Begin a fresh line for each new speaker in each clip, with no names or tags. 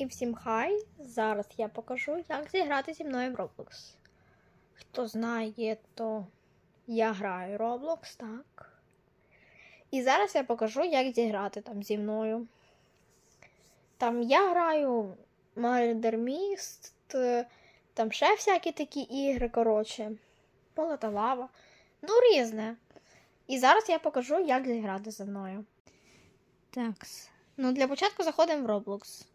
І всім хай! Зараз я покажу, як зіграти зі мною в Roblox. Хто знає, то я граю Roblox, так. І зараз я покажу, як зіграти там зі мною. Там я граю Murder Mist, там ще всякі такі ігри, коротше. Поле та лава. Ну, різне. І зараз я покажу, як зіграти зі мною. Так. Ну, для початку заходимо в Roblox.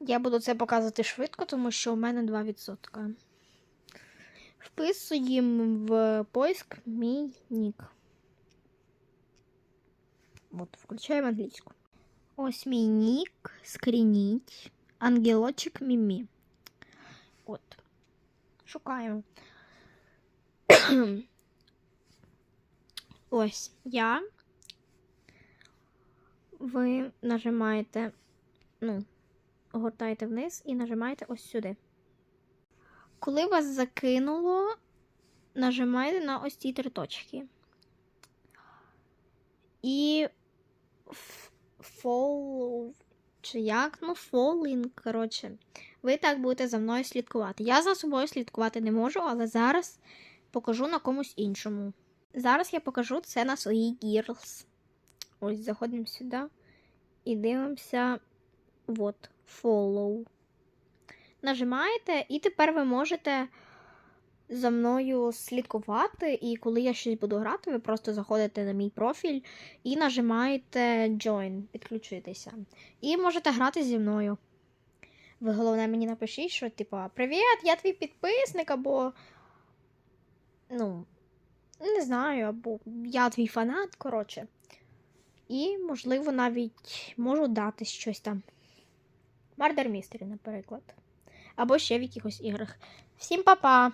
Я буду це показувати швидко, тому що у мене 2%. Вписуємо в поиск мій нік. От, включаємо англійську. Ось мій нік, скрініть, ангелочок Мімі. От. Шукаємо. Ось я. Ви нажимаєте, ну, гортаєте вниз і нажимаєте ось сюди. Коли вас закинуло, нажимаєте на ось ці три точки. І follow, чи як? Ну, following, коротше. Ви так будете за мною слідкувати. Я за собою слідкувати не можу, але зараз покажу на комусь іншому. Зараз я покажу це на своїй Girls. Ось заходимо сюди і дивимося. От, follow. Нажимаєте, і тепер ви можете за мною слідкувати. І коли я щось буду грати, ви просто заходите на мій профіль і нажимаєте Join, підключитися. І можете грати зі мною. Ви головне мені напишіть, що, типа, Привіт, я твій підписник, або. Ну, не знаю, або я твій фанат, коротше. І, можливо, навіть можу дати щось там. Murder Містері, наприклад. Або ще в якихось іграх. Всім па-па!